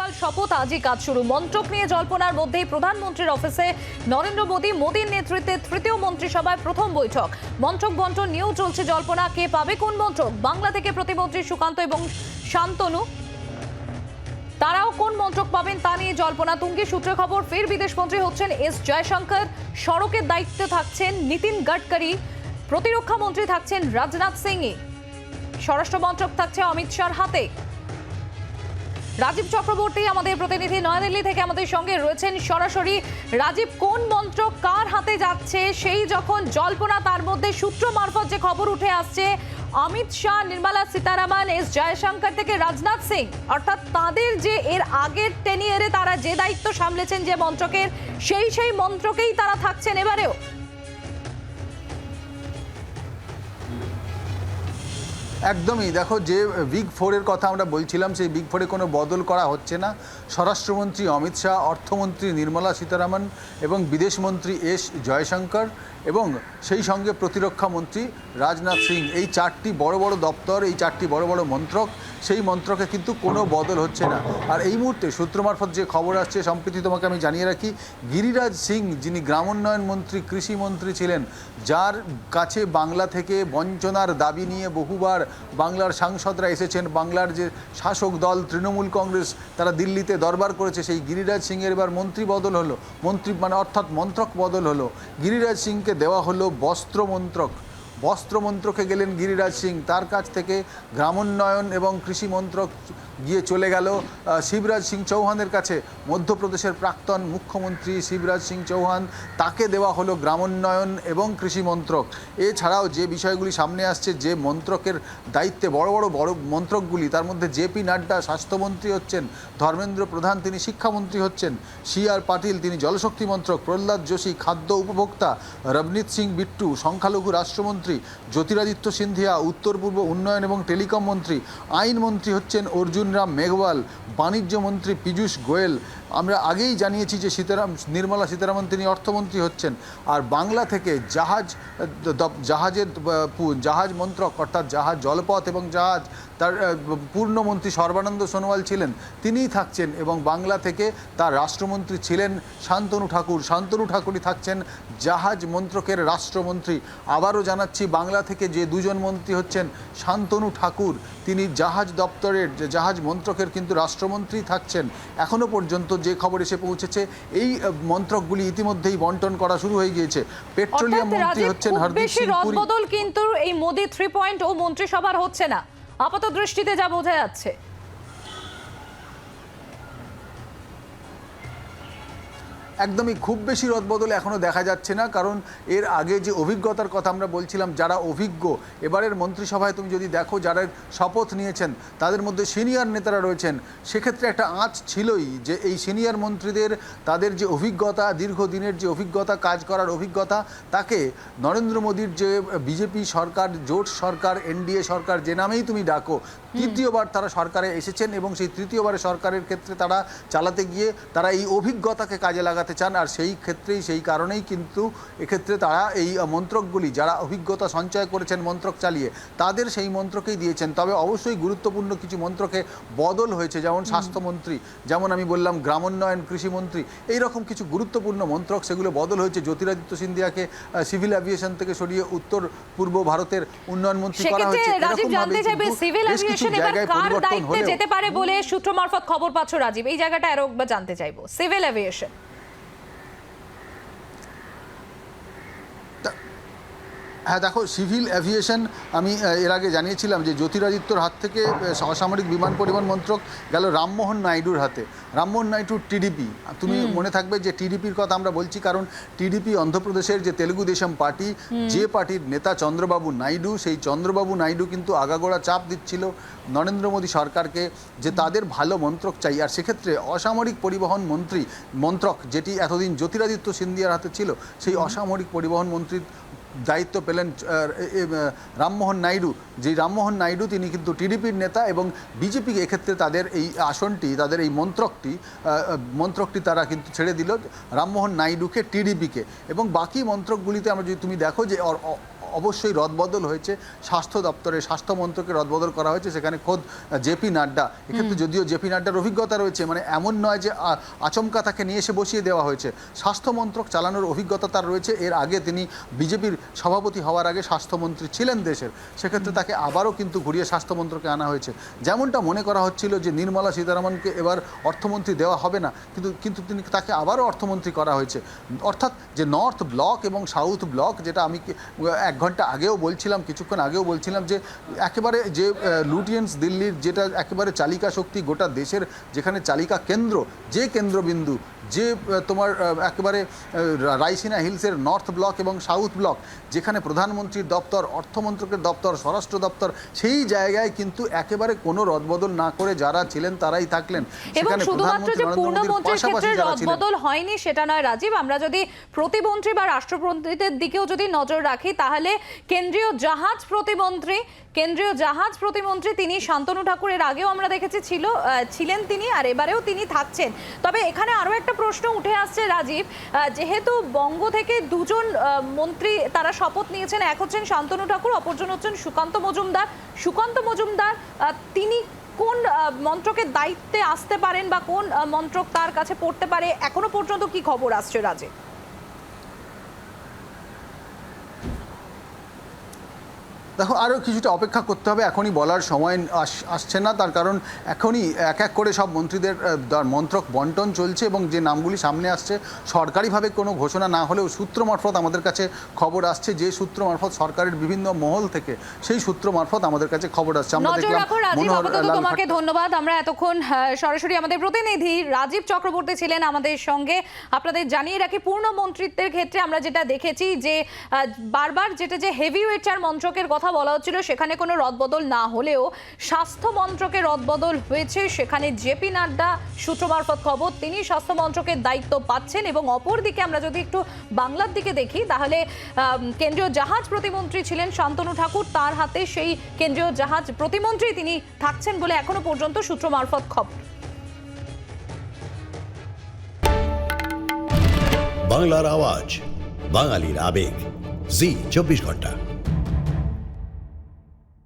সকাল শপথ, আজই কাজ শুরু। মন্ত্রক নিয়ে জল্পনার মধ্যেই প্রধানমন্ত্রীর অফিসে নরেন্দ্র মোদী মোদীর নেতৃত্বে তৃতীয় মন্ত্রিসভায় প্রথম বৈঠক। মন্ত্রক বন্টন নিয়েও চলছে জল্পনা। কে পাবে কোন মন্ত্রক? বাংলা থেকে প্রতিমন্ত্রী সুকান্ত এবং শান্তনু। তারাও কোন মন্ত্রক পাবেন তা নিয়ে জল্পনা। তুঙ্গি সূত্রে খবর, ফের বিদেশমন্ত্রী হচ্ছেন এস জয়শঙ্কর। সড়কের দায়িত্বে থাকছেন নীতিন গাডকারি। প্রতিরক্ষা মন্ত্রী থাকছেন রাজনাথ সিংই। স্বরাষ্ট্র মন্ত্রক থাকছে অমিত শাহর হাতে। রাজীব চক্রবর্তী, আমাদের প্রতিনিধি নয়াদিল্লি থেকে আমাদের সঙ্গে রয়েছেন সরাসরি। রাজীব, কোন মন্ত্র কার হাতে যাচ্ছে? সেই যখন জল্পনা, তার মধ্যে সূত্র মারফত যে খবর উঠে আসছে, অমিত শাহ, নির্মলা সীতারামন, এস জয়শঙ্কর থেকে রাজনাথ সিং, অর্থাৎ তাদের যে এর আগের টেনিয়ারে তারা যে দায়িত্ব সামলেছেন যে মন্ত্রকের, সেই সেই মন্ত্রকেই তারা থাকছেন এবারেও। একদমই। দেখো, যে বিগ ফোরের কথা আমরা বলছিলাম, সেই বিগ ফোরে কোনো বদল করা হচ্ছে না। স্বরাষ্ট্রমন্ত্রী অমিত শাহ, অর্থমন্ত্রী নির্মলা সীতারামন এবং বিদেশমন্ত্রী এস জয়শঙ্কর এবং সেই সঙ্গে প্রতিরক্ষা মন্ত্রী রাজনাথ সিং। এই চারটি বড় বড় দপ্তর, এই চারটি বড় বড় মন্ত্রক সেই মন্ত্রকে কিন্তু কোনো বদল হচ্ছে না। আর এই মুহূর্তে সূত্র মারফত যে খবর আসছে, সম্প্রতি তোমাকে আমি জানিয়ে রাখি, গিরিরাজ সিং, যিনি গ্রামোন্নয়ন মন্ত্রী, কৃষি মন্ত্রী ছিলেন, যার কাছে বাংলা থেকে বঞ্চনার দাবি নিয়ে বহুবার বাংলার সাংসদরা এসেছেন। বাংলার যে শাসক দল তৃণমূল কংগ্রেস, তারা দিল্লিতে দরবার করেছে। সেই গিরিরাজ সিংয়ের এবার মন্ত্রী বদল হলো। মন্ত্রী মানে অর্থাৎ মন্ত্রক বদল হলো। গিরিরাজ সিংকে দেওয়া হলো বস্ত্র মন্ত্রক বস্ত্র মন্ত্রকে গেলেন গিরিরাজ সিং। তার কাছ থেকে গ্রামোন্নয়ন এবং কৃষি মন্ত্রক গিয়ে চলে গেল শিবরাজ সিং চৌহানের কাছে। মধ্যপ্রদেশের প্রাক্তন মুখ্যমন্ত্রী শিবরাজ সিং চৌহান, তাকে দেওয়া হলো গ্রামোন্নয়ন এবং কৃষি মন্ত্রক। এছাড়াও যে বিষয়গুলি সামনে আসছে, যে মন্ত্রকের দায়িত্বে বড় বড় বড় মন্ত্রকগুলি, তার মধ্যে জেপি নাড্ডা স্বাস্থ্যমন্ত্রী হচ্ছেন, ধর্মেন্দ্র প্রধান তিনি শিক্ষামন্ত্রী হচ্ছেন, সি আর পাটিল তিনি জলশক্তি মন্ত্রক, প্রহ্লাদ যোশী খাদ্য উপভোক্তা, রবনীত সিং বিট্টু সংখ্যালঘু রাষ্ট্রমন্ত্রী, জ্যোতিরাদিত্য সিন্ধিয়া উত্তর পূর্ব উন্নয়ন এবং টেলিকম মন্ত্রী, আইন মন্ত্রী হচ্ছেন অর্জুন রাম মেঘওয়াল বাণিজ্যমন্ত্রী পীযূষ গোয়েল আমরা আগেই জানিয়েছি যে সীতারাম, নির্মলা সীতারামন তিনি অর্থমন্ত্রী হচ্ছেন। আর বাংলা থেকে জাহাজ জাহাজের জাহাজ মন্ত্রক, অর্থাৎ জাহাজ জলপথ এবং জাহাজ, তার পূর্ণমন্ত্রী সর্বানন্দ সোনোয়াল ছিলেন, তিনিই থাকছেন এবং বাংলা থেকে তার রাষ্ট্রমন্ত্রী ছিলেন শান্তনু ঠাকুর। শান্তনু ঠাকুরই থাকছেন জাহাজ মন্ত্রকের রাষ্ট্রমন্ত্রী। আবারও জানাচ্ছি, বাংলা থেকে যে দুজন মন্ত্রী হচ্ছেন শান্তনু ঠাকুর, তিনি জাহাজ দপ্তরের, জাহাজ মন্ত্রকের কিন্তু রাষ্ট্রমন্ত্রী থাকছেন। এখনও পর্যন্ত যে খবর এসে পৌঁছেছে এই মন্ত্রকগুলি ইতিমধ্যেই বন্টন করা শুরু হয়ে গিয়েছে। পেট্রোলিয়াম মন্ত্রী হচ্ছেন হরদীপ সিং পুরী। কিন্তু এই মোদি থ্রি পয়েন্ট ও মন্ত্রিসভার হচ্ছে না। আপাত দৃষ্টিতে যা বোঝা যাচ্ছে। একদমই খুব বেশি রদবদল এখনও দেখা যাচ্ছে না, কারণ এর আগে যে অভিজ্ঞতার কথা আমরা বলছিলাম, যারা অভিজ্ঞ, এবারের মন্ত্রিসভায় তুমি যদি দেখো যারা শপথ নিয়েছেন, তাদের মধ্যে সিনিয়র নেতারা রয়েছেন, সেক্ষেত্রে একটা আঁচ ছিলই যে এই সিনিয়র মন্ত্রীদের, তাদের যে অভিজ্ঞতা, দীর্ঘদিনের যে অভিজ্ঞতা, কাজ করার অভিজ্ঞতা, তাকে নরেন্দ্র মোদীর যে বিজেপি সরকার, জোট সরকার, এনডিএ সরকার, যে নামেই তুমি ডাকো তৃতীয়বার তারা সরকারে এসেছেন এবং সেই তৃতীয়বারের সরকারের ক্ষেত্রে তারা চালাতে গিয়ে তারা এই অভিজ্ঞতাকে কাজে লাগাতে চান আর সেই ক্ষেত্রেই সেই কারণেই কিন্তু এক্ষেত্রে তারা এই মন্ত্রকগুলি যারা অভিজ্ঞতা সঞ্চয় করেছেন মন্ত্রক চালিয়ে তাদের সেই মন্ত্রকেই দিয়েছেন। তবে অবশ্যই গুরুত্বপূর্ণ কিছু মন্ত্রকে বদল হয়েছে যেমন স্বাস্থ্যমন্ত্রী যেমন আমি বললাম গ্রামোন্নয়ন কৃষিমন্ত্রী এই রকম কিছু গুরুত্বপূর্ণ মন্ত্রক সেগুলো বদল হয়েছে। জ্যোতিরাদিত্য সিন্ধিয়াকে সিভিল অ্যাভিয়েশন থেকে সরিয়ে উত্তর পূর্ব ভারতের উন্নয়ন মন্ত্রী করা হয়েছে। এভিয়েশন এবার কার দায়িত্বে যেতে পারে বলে সূত্র মারফত খবর পাচ্ছ রাজীব। এই জায়গাটা আরও একবার জানতে চাইব। সিভিল এভিয়েশন হ্যাঁ দেখো সিভিল অ্যাভিয়েশন আমি এর আগে জানিয়েছিলাম যে জ্যোতিরাদিত্যর হাত থেকে অসামরিক বিমান পরিবহন মন্ত্রক গেল রামমোহন নাইডুর হাতে। রামমোহন নাইডুর টিডিপি। তুমি মনে থাকবে যে টিডিপির কথা আমরা বলছি কারণ টিডিপি অন্ধ্রপ্রদেশের যে তেলুগু দেশম পার্টি যে পার্টির নেতা চন্দ্রবাবু নাইডু সেই চন্দ্রবাবু নাইডু কিন্তু আগাগোড়া চাপ দিচ্ছিল নরেন্দ্র মোদী সরকারকে যে তাদের ভালো মন্ত্রক চাই। আর সেক্ষেত্রে অসামরিক পরিবহন মন্ত্রী মন্ত্রক যেটি এতদিন জ্যোতিরাদিত্য সিন্ধিয়ার হাতে ছিল সেই অসামরিক পরিবহন মন্ত্রীর দায়িত্ব পেলেন রামমোহন নাইডু। যে রামমোহন নাইডু তিনি কিন্তু টিডিপির নেতা এবং বিজেপি এক্ষেত্রে তাদের এই আসনটি, তাদের এই মন্ত্রকটি মন্ত্রকটি তারা কিন্তু ছেড়ে দিল রামমোহন নাইডুকে, টিডিপিকে। এবং বাকি মন্ত্রকগুলিতে আমরা যদি তুমি দেখো যে অবশ্যই রদবদল হয়েছে। স্বাস্থ্য দপ্তরে স্বাস্থ্য মন্ত্রকে রদবদল করা হয়েছে। সেখানে খোদ জেপি নাড্ডা। এক্ষেত্রে যদিও জেপি নাড্ডার অভিজ্ঞতা রয়েছে মানে এমন নয় যে আচমকা তাকে নিয়ে এসে বসিয়ে দেওয়া হয়েছে। স্বাস্থ্য মন্ত্রক চালানোর অভিজ্ঞতা তার রয়েছে। এর আগে তিনি বিজেপির সভাপতি হওয়ার আগে স্বাস্থ্যমন্ত্রী ছিলেন দেশের। সেক্ষেত্রে তাকে আবারও কিন্তু ঘুরিয়ে স্বাস্থ্যমন্ত্রকে আনা হয়েছে। যেমনটা মনে করা হচ্ছিল যে নির্মলা সীতারামনকে এবার অর্থমন্ত্রী দেওয়া হবে না কিন্তু কিন্তু তিনি তাকে আবারও অর্থমন্ত্রী করা হয়েছে। অর্থাৎ যে নর্থ ব্লক এবং সাউথ ব্লক যেটা আমি এক ঘণ্টা আগেও বলছিলাম, কিছুক্ষণ আগেও বলছিলাম যে একেবারে যে লুটিয়েন্স দিল্লির যেটা একেবারে চালিকা শক্তি গোটা দেশের যেখানে চালিকা কেন্দ্র, যে কেন্দ্রবিন্দু যে তোমার একেবারে রাইসিনা হিলসের নর্থ ব্লক এবং সাউথ ব্লক যেখানে প্রধানমন্ত্রীর দপ্তর অর্থমন্ত্রকের দপ্তর স্বরাষ্ট্র দপ্তর সেই জায়গায় কিন্তু একেবারে কোনো রদবদল না করে যারা ছিলেন তারাই থাকলেন। সেখানে প্রধানমন্ত্রী রদবদল হয়নি সেটা নয় রাজীব আমরা যদি প্রতিমন্ত্রী বা রাষ্ট্রপতিদের দিকেও যদি নজর রাখি তাহলে কেন্দ্রীয় জাহাজ প্রতিমন্ত্রী কেন্দ্রীয় জাহাজ প্রতিমন্ত্রী তিনি শান্তনু ঠাকুরের আগেও আমরা দেখেছি ছিল ছিলেন তিনি আর এবারেও তিনি থাকছেন। তবে এখানে আরও একটা প্রশ্ন উঠে আসছে, রাজীব। যেহেতু বঙ্গ থেকে দুজন মন্ত্রী তারা শপথ নিয়েছেন, এক হচ্ছেন শান্তনু ঠাকুর, অপরজন হচ্ছেন সুকান্ত মজুমদার। সুকান্ত মজুমদার তিনি কোন মন্ত্রকের দায়িত্বে আসতে পারেন বা কোন মন্ত্রক তার কাছে পড়তে পারে, এখনও পর্যন্ত কি খবর আসছে রাজে দেখো আরও কিছুটা অপেক্ষা করতে হবে। এখনই বলার সময় আসছে না। তার কারণ এখনই এক এক করে সব মন্ত্রীদের মন্ত্রক বন্টন চলছে এবং যে নামগুলি সামনে আসছে সরকারিভাবে কোনো ঘোষণা না হলেও সূত্র মারফত আমাদের কাছে খবর আসছে। যে সূত্র মারফত সরকারের বিভিন্ন মহল থেকে সেই সূত্র মারফত আমাদের কাছে খবর আসছে। আমরা দেখলাম তোমাকে ধন্যবাদ। আমরা এতক্ষণ সরাসরি আমাদের প্রতিনিধি রাজীব চক্রবর্তী ছিলেন আমাদের সঙ্গে। আপনাদের জানিয়ে রাখি পূর্ণ মন্ত্রিত্বের ক্ষেত্রে আমরা যেটা দেখেছি যে বারবার যেটা যে হেভি ওয়েটার মন্ত্রকের কথা বলা হচ্ছিল, সেখানে কোনো রদবদল না হলেও স্বাস্থ্য মন্ত্রকের রদবদল হয়েছে। সেখানে জেপি নাড্ডা সূত্র মারফত খবর, তিনি স্বাস্থ্য মন্ত্রকের দায়িত্ব পাচ্ছেন এবং অপরদিকে আমরা যদি একটু বাংলার দিকে দেখি, তাহলে কেন্দ্রীয় জাহাজ প্রতিমন্ত্রী ছিলেন শান্তনু ঠাকুর। তার হাতে সেই কেন্দ্রীয় জাহাজ প্রতিমন্ত্রী তিনি থাকছেন বলে এখনও পর্যন্ত সূত্র মারফত খবর। বাংলার আওয়াজ, বাঙালির আবেগ। জি, চব্বিশ ঘণ্টা।